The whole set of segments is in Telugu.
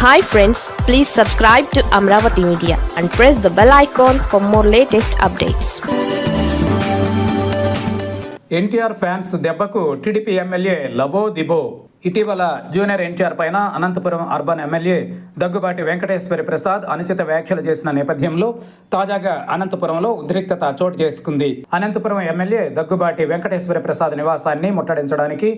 Hi friends please subscribe to Amaravati media and press the bell icon for more latest updates NTR fans దెబ్బకు టీడీపీ ఎమ్మెల్యే లబో దిబో. ఇటీవల జూనియర్ ఎన్టీఆర్ పైన అనంతపురం అర్బన్ ఎమ్మెల్యే దగ్గుబాటి వెంకటేశ్వరి ప్రసాద్ అనుచిత వ్యాఖ్యలు చేసిన నేపథ్యంలో తాజాగా అనంతపురంలో ఉద్రిక్తత చోటు చేసుకుంది. అనంతపురం ఎమ్మెల్యే దగ్గుబాటి వెంకటేశ్వరి ప్రసాద్ నివాసాన్ని ముట్టడించడానికి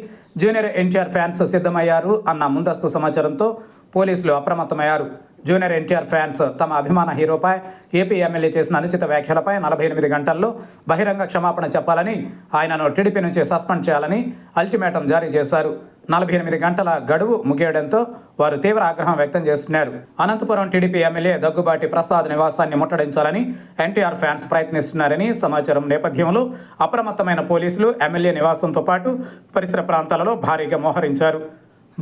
జూనియర్ ఎన్టీఆర్ ఫ్యాన్స్ సిద్ధమయ్యారు అన్న ముందస్తు సమాచారంతో పోలీసులు అప్రమత్తమయ్యారు. జూనియర్ ఎన్టీఆర్ ఫ్యాన్స్ తమ అభిమాన హీరోపై ఏపీ ఎమ్మెల్యే చేసిన అనుచిత వ్యాఖ్యలపై నలభై ఎనిమిది గంటల్లో బహిరంగ క్షమాపణ చెప్పాలని ఆయనను టీడీపీ నుంచి సస్పెండ్ చేయాలని అల్టిమేటం జారీ చేశారు. నలభై ఎనిమిది గంటల గడువు ముగియడంతో వారు తీవ్ర ఆగ్రహం వ్యక్తం చేస్తున్నారు. అనంతపురం టీడీపీ ఎమ్మెల్యే దగ్గుబాటి ప్రసాద్ నివాసాన్ని ముట్టడించాలని ఎన్టీఆర్ ఫ్యాన్స్ ప్రయత్నిస్తున్నారని సమాచారం నేపథ్యంలో అప్రమత్తమైన పోలీసులు ఎమ్మెల్యే నివాసంతో పాటు పరిసర ప్రాంతాలలో భారీగా మోహరించారు.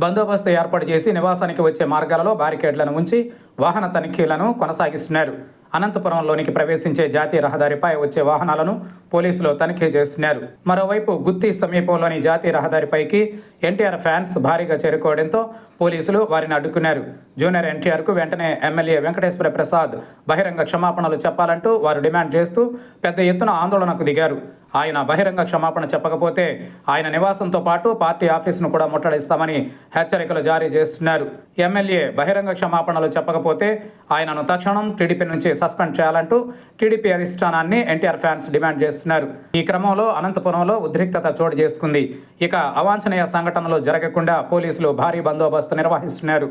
బందోబస్తు ఏర్పాటు చేసి నివాసానికి వచ్చే మార్గాలలో బ్యారికేడ్లను ఉంచి వాహన తనిఖీలను కొనసాగిస్తున్నారు. అనంతపురంలోనికి ప్రవేశించే జాతీయ రహదారిపై వచ్చే వాహనాలను పోలీసులు తనిఖీ చేస్తున్నారు. మరోవైపు గుత్తి సమీపంలోని జాతీయ రహదారిపైకి ఎన్టీఆర్ ఫ్యాన్స్ భారీగా చేరుకోవడంతో పోలీసులు వారిని అడ్డుకున్నారు. జూనియర్ ఎన్టీఆర్కు వెంటనే ఎమ్మెల్యే వెంకటేశ్వర ప్రసాద్ బహిరంగ క్షమాపణలు చెప్పాలంటూ వారు డిమాండ్ చేస్తూ పెద్ద ఎత్తున ఆందోళనకు దిగారు. ఆయన బహిరంగ క్షమాపణ చెప్పకపోతే ఆయన నివాసంతో పాటు పార్టీ ఆఫీసును కూడా ముట్టడిస్తామని హెచ్చరికలు జారీ చేస్తున్నారు. ఎమ్మెల్యే బహిరంగ క్షమాపణలు చెప్పకపోతే ఆయనను తక్షణం టీడీపీ నుంచి సస్పెండ్ చేయాలంటూ టీడీపీ అధిష్టానాన్ని ఎన్టీఆర్ ఫ్యాన్స్ డిమాండ్ చేస్తున్నారు. ఈ క్రమంలో అనంతపురంలో ఉద్రిక్తత చోటు చేసుకుంది. ఇక అవాంఛనీయ సంఘటనలు జరగకుండా పోలీసులు భారీ బందోబస్తు నిర్వహిస్తున్నారు.